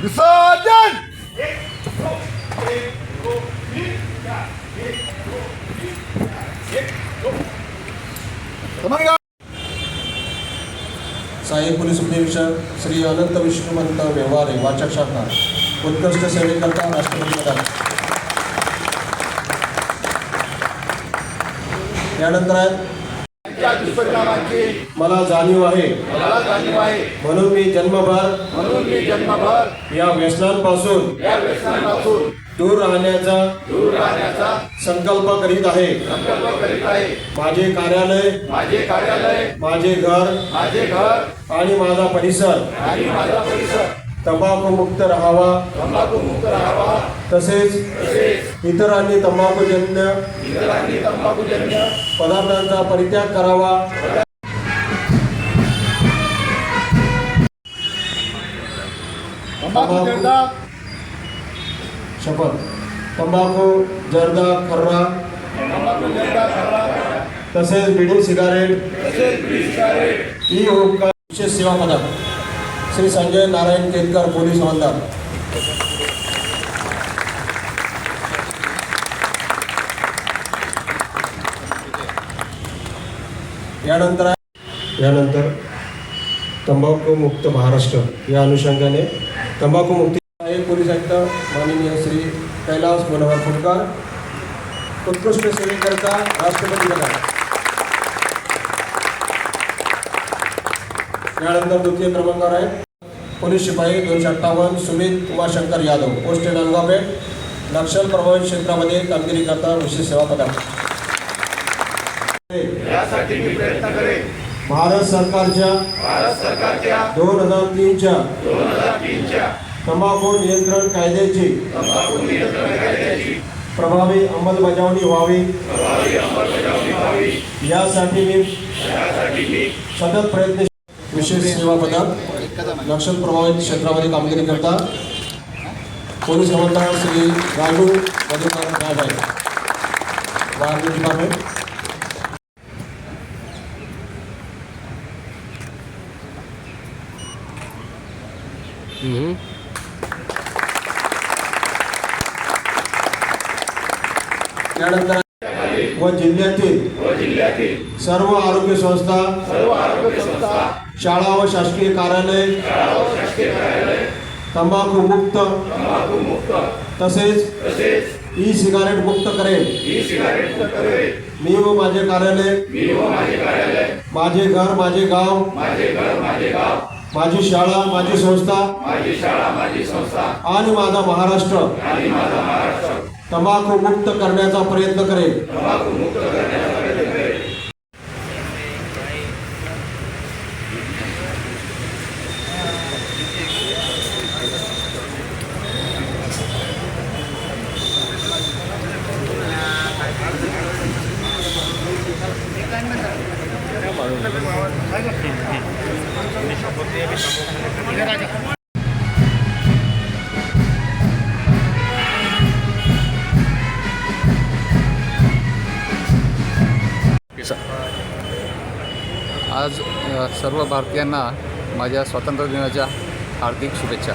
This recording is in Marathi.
साई साहेब पोलीस उपनिरीक्षक श्री अनंत विष्णुमंत व्यवहारे वाचक शाखा उत्कृष्ट सेवेकरता राष्ट्रपती पदार्थ यानंतर आहेत त्या दुष्परिणामांची मला जाणीव आहे. मला जाणीव आहे. म्हणून मी जन्मभर म्हणून मी जन्मभर या व्यसनांपासून या व्यसनापासून दूर राहण्याचा दूर राहण्याचा संकल्प करीत आहे. संकल्प करीत आहे. माझे कार्यालय माझे कार्यालय माझे घर माझे घर आणि माझा परिसर आणि माझा परिसर तंबाखूमुक्त राहावा. तंबाखू मुक्त राहावा. तसेच इतरांनी तंबाखूजन्य तंबाखूजन्य पदार्थांचा परित्याग करावा. तंबाखू शपथ. तंबाखू जर्दा खर्रा. तसेच बिडी सिगारेट. ई विशेष सेवा पदक श्री संजय नारायण केतकर पोलीस हवालदार यानंतर यानंतर तंबाखू मुक्त महाराष्ट्र या अनुषंगाने तंबाखू मुक्ती सहाय्यक पोलीस आयुक्त माननीय श्री कैलास मनोहर फुटकर उत्कृष्ट सेवेकरता राष्ट्रपती यानंतर द्वितीय क्रमांकावर आहे. पोलीस शिपाई दोनशे अठ्ठावन्न सुमित उमाशंकर यादव. पोस्ट नांदगावपेठ नक्षल प्रभावित क्षेत्रामध्ये कामगिरी करता विशेष सेवा करेन. भारत सरकारच्या दोन हजार तीनच्या तंबाखू नियंत्रण कायद्याची प्रभावी अंमलबजावणी व्हावी. यासाठी मी सतत प्रयत्न विशेष सेवा पदक नक्षल प्रभावित क्षेत्रामध्ये कामगिरी करता पोलीस हवालदार श्री राजू वारणी डिपार्टमेंट त्यानंतर व जिल्ह्यातील सर्व आरोग्य संस्था शाळा व शासकीय कार्यालय तंबाखू मुक्त तसेच ई सिगारेट मुक्त करेल. ई सिगारेट मुक्त करेल. मी व माझे कार्यालय माझे घर माझे गाव माझे शाळा माझी संस्था माझी शाळा माझी संस्था आणि माझा महाराष्ट्र. आणि माझा महाराष्ट्र. तंबाखू मुक्त करण्याचा प्रयत्न करेल. शुभेच्छा आज सर्व भारतीयांना माझ्या स्वातंत्र्य दिनाच्या हार्दिक शुभेच्छा.